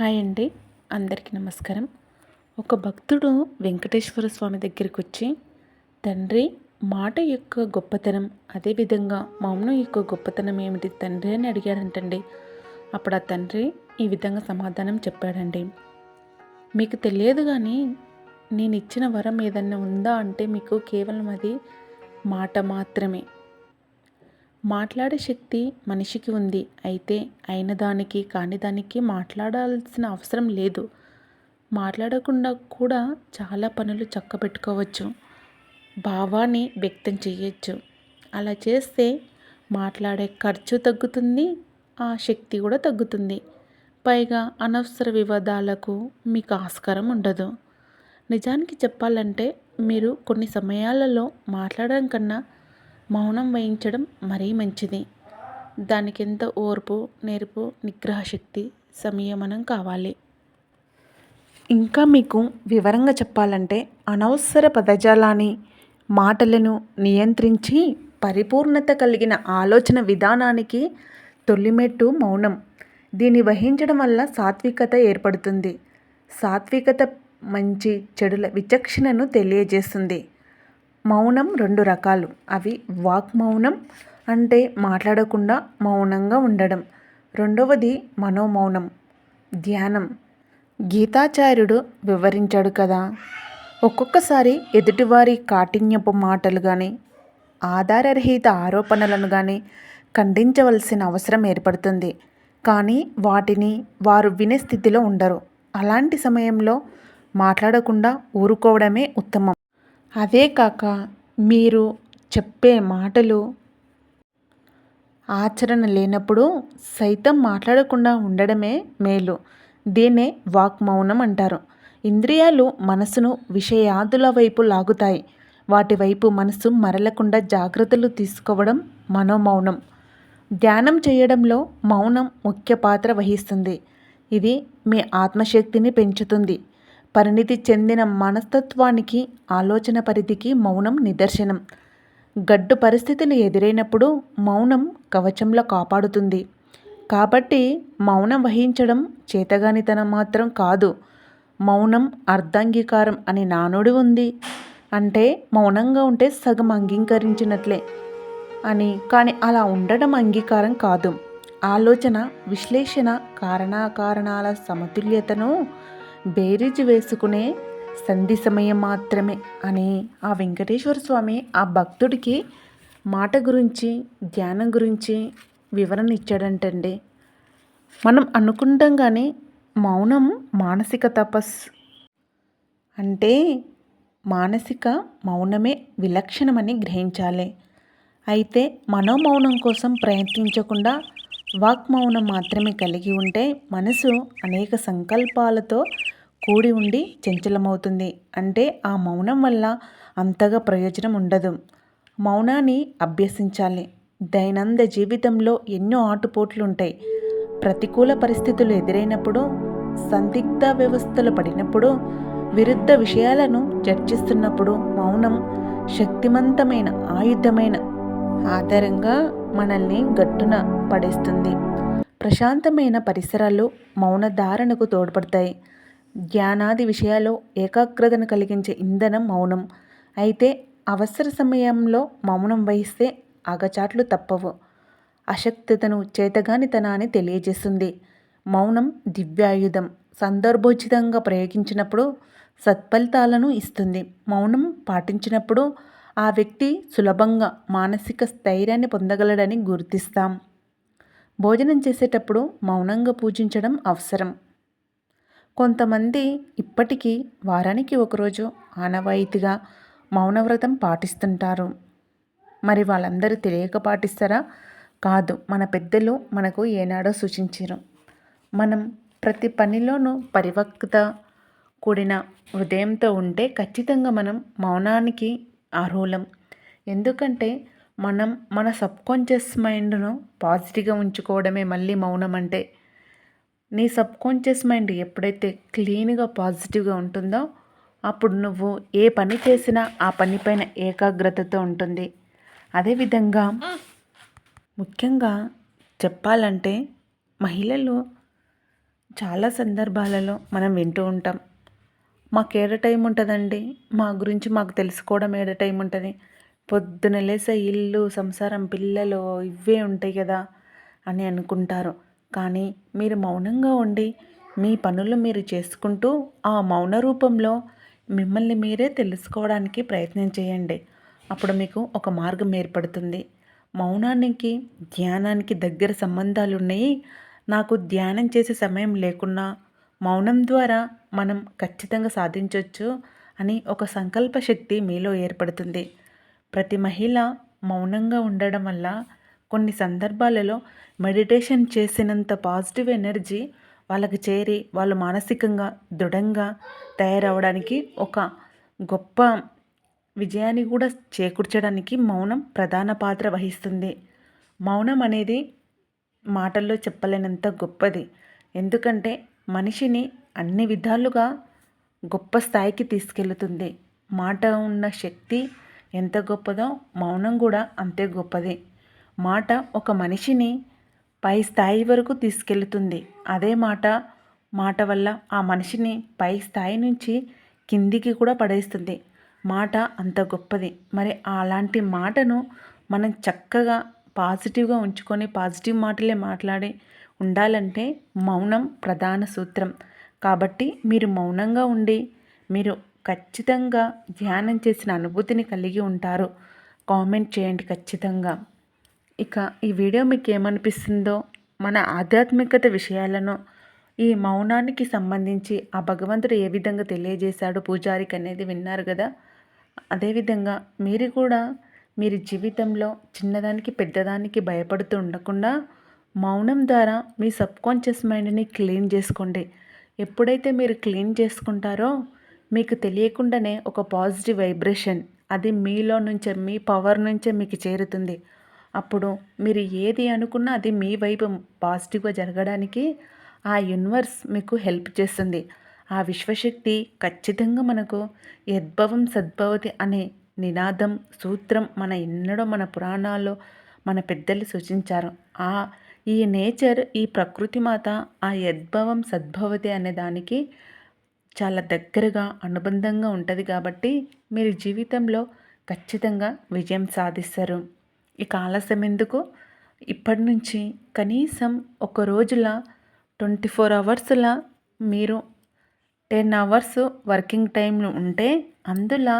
Hi అండి. అందరికీ నమస్కారం. ఒక భక్తుడు వెంకటేశ్వర స్వామి దగ్గరికి వచ్చి తండ్రి మాట యొక్క గొప్పతనం అదేవిధంగా మౌనం యొక్క గొప్పతనం ఏమిటి తండ్రి? అని అడిగాడంటండి అప్పుడు ఆ తండ్రి ఈ విధంగా సమాధానం చెప్పాడండి. మీకు తెలియదు కానీ నేను ఇచ్చిన వరం ఏదన్నా ఉందా? అంటే మీకు కేవలం అది మాట మాత్రమే. మాట్లాడే శక్తి మనిషికి ఉంది. అయితే అయిన దానికి కాని దానికి మాట్లాడాల్సిన అవసరం లేదు. మాట్లాడకుండా కూడా చాలా పనులు చక్కబెట్టుకోవచ్చు. భావాన్ని వ్యక్తం చేయొచ్చు. అలా చేస్తే మాట్లాడే ఖర్చు తగ్గుతుంది ఆ శక్తి కూడా తగ్గుతుంది. పైగా అనవసర వివాదాలకు మీకు ఆస్కారం ఉండదు. నిజానికి చెప్పాలంటే మీరు కొన్ని సమయాలలో మాట్లాడడం కన్నా మౌనం వహించడం మరీ మంచిది. దానికెంత ఓర్పు నేర్పు నిగ్రహ శక్తి సంయమనం కావాలి. ఇంకా మీకు వివరంగా చెప్పాలంటే అనవసర పదజాలాన్ని మాటలను నియంత్రించి పరిపూర్ణత కలిగిన ఆలోచన విధానానికి తొలిమెట్టు మౌనం. దీన్ని వహించడం వల్ల సాత్వికత ఏర్పడుతుంది. సాత్వికత మంచి చెడుల విచక్షణను తెలియజేస్తుంది. మౌనం రెండు రకాలు. అవి వాక్ మౌనం అంటే మాట్లాడకుండా మౌనంగా ఉండడం. రెండవది మనోమౌనం ధ్యానం. గీతాచార్యుడు వివరించాడు కదా ఒక్కొక్కసారి ఎదుటివారి కాఠిన్యపు మాటలు కానీ ఆధారరహిత ఆరోపణలను కానీ ఖండించవలసిన అవసరం ఏర్పడుతుంది. కానీ వాటిని వారు వినే స్థితిలో ఉండరు. అలాంటి సమయంలో మాట్లాడకుండా ఊరుకోవడమే ఉత్తమం. అదే కాక మీరు చెప్పే మాటలు ఆచరణ లేనప్పుడు సైతం మాట్లాడకుండా ఉండడమే మేలు. దీన్నే వాక్ మౌనం అంటారు. ఇంద్రియాలు మనసును విషయాదుల వైపు లాగుతాయి. వాటి వైపు మనసు మరలకుండా జాగ్రత్తలు తీసుకోవడం మనోమౌనం. ధ్యానం చేయడంలో మౌనం ముఖ్య పాత్ర వహిస్తుంది. ఇది మీ ఆత్మశక్తిని పెంచుతుంది. పరిణితి చెందిన మనస్తత్వానికి ఆలోచన పరిధికి మౌనం నిదర్శనం. గడ్డు పరిస్థితులు ఎదురైనప్పుడు మౌనం కవచంలో కాపాడుతుంది. కాబట్టి మౌనం వహించడం చేతగానితనం మాత్రం కాదు. మౌనం అర్ధాంగీకారం అని నానుడి ఉంది. అంటే మౌనంగా ఉంటే సగం అంగీకరించినట్లే అని. కానీ అలా ఉండడం అంగీకారం కాదు. ఆలోచన విశ్లేషణ కారణాకారణాల సమతుల్యతను బేరీజు వేసుకునే సంధి సమయం మాత్రమే అని ఆ వెంకటేశ్వర స్వామి ఆ భక్తుడికి మాట గురించి ధ్యానం గురించి వివరణ ఇచ్చాడంటండి. మనం అనుకుంటాం కానీ మౌనం మానసిక తపస్ అంటే మానసిక మౌనమే విలక్షణమని గ్రహించాలి. అయితే మనోమౌనం కోసం ప్రయత్నించకుండా వాక్మౌనం మాత్రమే కలిగి ఉంటే మనసు అనేక సంకల్పాలతో కూడి ఉండి చంచలమవుతుంది. అంటే ఆ మౌనం వల్ల అంతగా ప్రయోజనం ఉండదు. మౌనాన్ని అభ్యసించాలి. దైనంద జీవితంలో ఎన్నో ఆటుపోట్లు ఉంటాయి ప్రతికూల పరిస్థితులు ఎదురైనప్పుడు సందిగ్ధ వ్యవస్థలు పడినప్పుడు విరుద్ధ విషయాలను చర్చిస్తున్నప్పుడు మౌనం శక్తివంతమైన ఆయుధమైన ఆధారంగా మనల్ని గట్టున పడేస్తుంది. ప్రశాంతమైన పరిసరాలు మౌన ధారణకు తోడ్పడతాయి. జ్ఞానాది విషయాల్లో ఏకాగ్రతను కలిగించే ఇంధనం మౌనం. అయితే అవసర సమయంలో మౌనం వహిస్తే అగచాట్లు తప్పవు. అశక్తతను చేతగానితనాన్ని తెలియజేస్తుంది. మౌనం దివ్యాయుధం. సందర్భోచితంగా ప్రయోగించినప్పుడు సత్ఫలితాలను ఇస్తుంది. మౌనం పాటించినప్పుడు ఆ వ్యక్తి సులభంగా మానసిక స్థైర్యాన్ని పొందగలడని గుర్తిస్తాం. భోజనం చేసేటప్పుడు మౌనంగా పూజించడం అవసరం. కొంతమంది ఇప్పటికీ వారానికి ఒకరోజు ఆనవాయితీగా మౌనవ్రతం పాటిస్తుంటారు. మరి వాళ్ళందరూ తెలియక పాటిస్తారా? కాదు మన పెద్దలు మనకు ఏనాడో సూచించారు. మనం ప్రతి పనిలోనూ పరివక్త కూడిన హృదయంతో ఉంటే ఖచ్చితంగా మనం మౌనానికి అర్హులం. ఎందుకంటే మనం మన సబ్కాన్షియస్ మైండ్ను పాజిటివ్గా ఉంచుకోవడమే మళ్ళీ మౌనం అంటే నీ సబ్కాన్షియస్ మైండ్ ఎప్పుడైతే క్లీన్గా పాజిటివ్గా ఉంటుందో అప్పుడు నువ్వు ఏ పని చేసినా ఆ పనిపైన ఏకాగ్రతతో ఉంటుంది. అదేవిధంగా ముఖ్యంగా చెప్పాలంటే మహిళలు చాలా సందర్భాలలో మనం వింటూ ఉంటాం. మాకు ఏడ టైం ఉంటుందండి? మా గురించి మాకు తెలుసుకోవడం ఏడ టైం ఉంటుంది? పొద్దున లేసే ఇల్లు సంసారం పిల్లలు ఇవే ఉంటాయి కదా అని అనుకుంటారు. కానీ మీరు మౌనంగా ఉండి మీ పనులు మీరు చేసుకుంటూ ఆ మౌన రూపంలో మిమ్మల్ని మీరే తెలుసుకోవడానికి ప్రయత్నం చేయండి. అప్పుడు మీకు ఒక మార్గం ఏర్పడుతుంది. మౌనానికి ధ్యానానికి దగ్గర సంబంధాలు ఉన్నాయి. నాకు ధ్యానం చేసే సమయం లేకున్నా మౌనం ద్వారా మనం ఖచ్చితంగా సాధించవచ్చు అని ఒక సంకల్ప శక్తి మీలో ఏర్పడుతుంది. ప్రతి మహిళ మౌనంగా ఉండడం వల్ల కొన్ని సందర్భాలలో మెడిటేషన్ చేసినంత పాజిటివ్ ఎనర్జీ వాళ్ళకి చేరి వాళ్ళు మానసికంగా దృఢంగా తయారవడానికి ఒక గొప్ప విజయాన్ని కూడా చేకూర్చడానికి మౌనం ప్రధాన పాత్ర వహిస్తుంది. మౌనం అనేది మాటల్లో చెప్పలేనంత గొప్పది. ఎందుకంటే మనిషిని అన్ని విధాలుగా గొప్ప స్థాయికి తీసుకెళ్తుంది మాట ఉన్న శక్తి ఎంత గొప్పదో మౌనం కూడా అంతే గొప్పది. మాట ఒక మనిషిని పై స్థాయి వరకు తీసుకెళ్తుంది అదే మాట మాట వల్ల ఆ మనిషిని పై స్థాయి నుంచి కిందికి కూడా పడేస్తుంది. మాట అంత గొప్పది. మరి అలాంటి మాటను మనం చక్కగా పాజిటివ్గా ఉంచుకొని పాజిటివ్ మాటలే మాట్లాడి ఉండాలంటే మౌనం ప్రధాన సూత్రం. కాబట్టి మీరు మౌనంగా ఉండి మీరు ఖచ్చితంగా ధ్యానం చేసిన అనుభూతిని కలిగి ఉంటారు. కామెంట్ చేయండి ఖచ్చితంగా. ఇక ఈ వీడియో మీకు ఏమనిపిస్తుందో మన ఆధ్యాత్మికత విషయాలను ఈ మౌనానికి సంబంధించి ఆ భగవంతుడు ఏ విధంగా తెలియజేశాడు పూజారికి అనేది విన్నారు కదా. అదేవిధంగా మీరు కూడా మీరు జీవితంలో చిన్నదానికి పెద్దదానికి భయపడుతూ ఉండకుండా మౌనం ద్వారా మీ సబ్కాన్షియస్ మైండ్ని క్లీన్ చేసుకోండి. ఎప్పుడైతే మీరు క్లీన్ చేసుకుంటారో మీకు తెలియకుండానే ఒక పాజిటివ్ వైబ్రేషన్ అది మీలో నుంచే మీ పవర్ నుంచే మీకు చేరుతుంది. అప్పుడు మీరు ఏది అనుకున్నా అది మీ వైపు పాజిటివ్గా జరగడానికి ఆ యూనివర్స్ మీకు హెల్ప్ చేస్తుంది. ఆ విశ్వశక్తి ఖచ్చితంగా మనకు యద్భవం సద్భవతి అనే నినాదం సూత్రం మన ఎన్నడో మన పురాణాల్లో మన పెద్దలు సూచించారు. ఆ ఈ నేచర్ ఈ ప్రకృతి మాత ఆ యద్భవం సద్భవతి అనే దానికి చాలా దగ్గరగా అనుబంధంగా ఉంటుంది కాబట్టి మీరు జీవితంలో ఖచ్చితంగా విజయం సాధిస్తారు. ఇక ఆలస్యం ఎందుకు? ఇప్పటి నుంచి కనీసం ఒక రోజుల ట్వంటీ ఫోర్ అవర్స్లా మీరు టెన్ అవర్స్ వర్కింగ్ టైంలో ఉంటే అందులో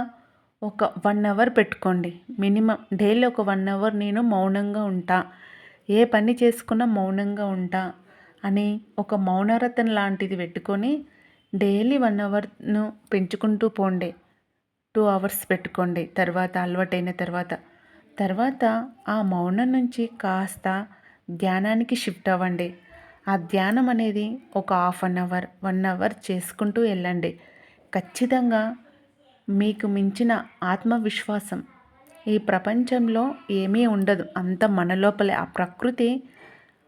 ఒక వన్ అవర్ పెట్టుకోండి. మినిమం డైలీ ఒక వన్ అవర్ నేను మౌనంగా ఉంటా. ఏ పని చేసుకున్నా మౌనంగా ఉంటా అని ఒక మౌనరథం లాంటిది పెట్టుకొని డైలీ వన్ అవర్ను పెంచుకుంటూ పోండి. టూ అవర్స్ పెట్టుకోండి. తర్వాత అలవాటైన తర్వాత తర్వాత ఆ మౌనం నుంచి కాస్త ధ్యానానికి షిఫ్ట్ అవ్వండి. ఆ ధ్యానం అనేది ఒక half an hour one hour చేసుకుంటూ వెళ్ళండి. ఖచ్చితంగా మీకు మించిన ఆత్మవిశ్వాసం ఈ ప్రపంచంలో ఏమీ ఉండదు. అంత మన లోపలే ఆ ప్రకృతి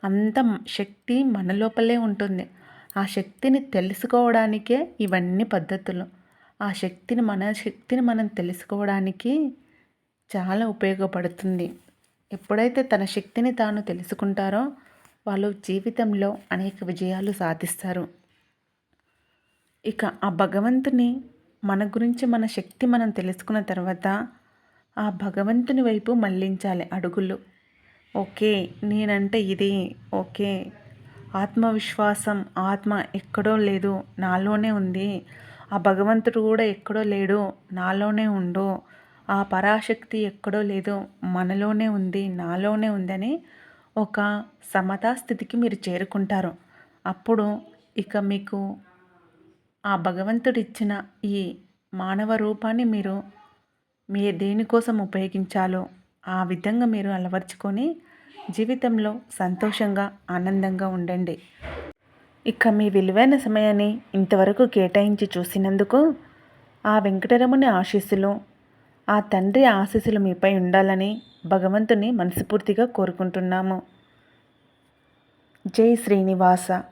అంత శక్తి మన లోపలే ఉంటుంది. ఆ శక్తిని తెలుసుకోవడానికే ఇవన్నీ పద్ధతులు. ఆ శక్తిని మన శక్తిని మనం తెలుసుకోవడానికి ఉపయోగపడుతుంది. ఎప్పుడైతే తన శక్తిని తాను తెలుసుకుంటారో వాళ్ళు జీవితంలో అనేక విజయాలు సాధిస్తారు. ఇక ఆ భగవంతుని మన గురించి మన శక్తి మనం తెలుసుకున్న తర్వాత ఆ భగవంతుని వైపు మళ్ళించాలి అడుగులు. ఓకే నేనంటే ఇది. ఓకే ఆత్మవిశ్వాసం ఆత్మ ఎక్కడో లేదు నాలోనే ఉంది. ఆ భగవంతుడు కూడా ఎక్కడో లేడు నాలోనే ఉండు. ఆ పరాశక్తి ఎక్కడో లేదో మనలోనే ఉంది నాలోనే ఉందని ఒక సమతా స్థితికి మీరు చేరుకుంటారు. అప్పుడు ఇక మీకు ఆ భగవంతుడిచ్చిన ఈ మానవ రూపాన్ని మీరు మీ దేనికోసం ఉపయోగించాలో ఆ విధంగా మీరు అలవర్చుకొని జీవితంలో సంతోషంగా ఆనందంగా ఉండండి. ఇక మీ విలువైన సమయాన్ని ఇంతవరకు కేటాయించి చూసినందుకు ఆ వెంకటరముని ఆశీస్సులు ఆ తండ్రి ఆశీస్సులు మీపై ఉండాలని భగవంతుని మనస్ఫూర్తిగా కోరుకుంటున్నాము. జై శ్రీనివాస.